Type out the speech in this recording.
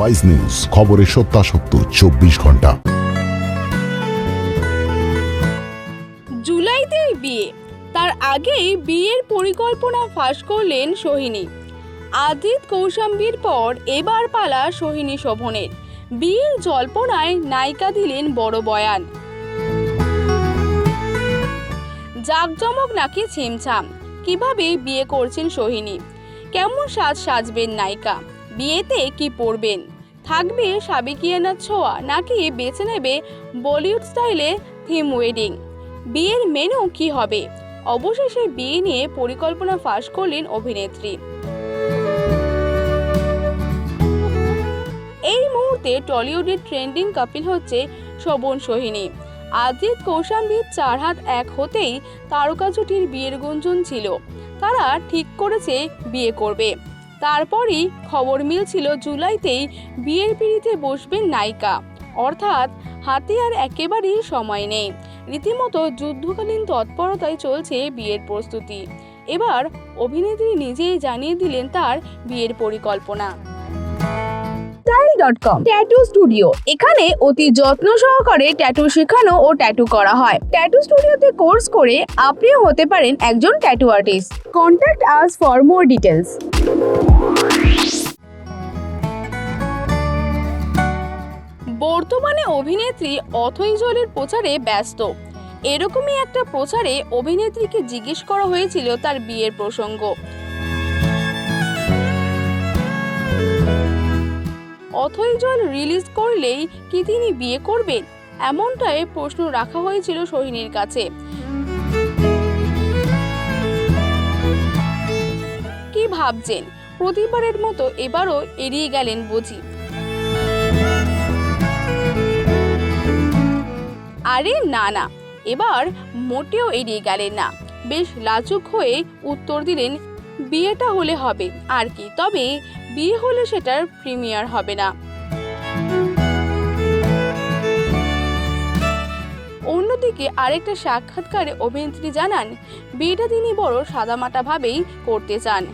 Wise news খবরের সত্যাসত্য, চব্বিশ ঘণ্টা। জুলাইতেই বিয়ে। তার আগেই বিয়ের পরিকল্পনা ফাঁস করলেন সোহিনী। আদিত কৌশাম্বীর পর এবার পালা সোহিনী শোভনের। বিয়ের জল্পনায় নায়িকা দিলেন বড় বয়ান। জাকজমক নাকি ছিমছাম। কীভাবে বিয়ে করছেন সোহিনী? কেমন সাজ সাজবেন নায়িকা? বিয়েতে কি পরবেন? থাকবে সাবেকিয়ানার ছোঁয়া, নাকি বেছে নেবে বলিউড স্টাইলে থিম ওয়েডিং? বিয়ের মেনু কি হবে? অবশেষে বিয়ে নিয়ে পরিকল্পনা ফাঁস করলেন অভিনেত্রী। এই মুহূর্তে টলিউডের ট্রেন্ডিং কাপিল হচ্ছে শোভন সোহিনী। আদিত কৌশাম্বীর চার হাত এক হতেই তারকা জুটির বিয়ের গুঞ্জন ছিল। তারা ঠিক করেছে বিয়ে করবে। তারপরই খবর মিলছিল জুলাইতেই বিয়ের পিড়িতে বসবেন নায়িকা। অর্থাৎ হাতে আর একেবারেই সময় নেই। রীতিমতো যুদ্ধকালীন তৎপরতায় চলছে বিয়ের প্রস্তুতি। এবার অভিনেত্রী নিজেই জানিয়ে দিলেন তার বিয়ের পরিকল্পনা। Style dot com tattoo studio এখানে অতি যত্ন সহকারে ট্যাটু শেখানো ও ট্যাটু করা হয়। ট্যাটু স্টুডিওতে কোর্স করে আপনিও হতে পারেন একজন tattoo artist contact us for more details বর্তমানে অভিনেত্রী অথৈ জলের প্রচারে ব্যস্ত। এরকমই একটা প্রচারে অভিনেত্রীকে জিজ্ঞেস করা হয়েছিল তার বিয়ের প্রসঙ্গ। অথৈ জল রিলিজ করলেই কি তিনি বিয়ে করবেন? এমনটাই প্রশ্ন রাখা হয়েছিল সোহিনীর কাছে। কি ভাবছেন? প্রতিবারের মতো এবারও এড়িয়ে গেলেন বুঝি। আরে না না, এবার মোটেও এড়িয়ে গেলেন না। বেশ লাজুক হয়ে উত্তর দিলেন, বিয়েটা হলে হবে, আর কি। তবে বিয়ে হলে সেটার প্রিমিয়ার হবে না। অন্যদিকে আরেকটা সাক্ষাৎকারে অভিনেত্রী জানান, বিয়েটা তিনি বড় সাদামাটাভাবেই করতে চান।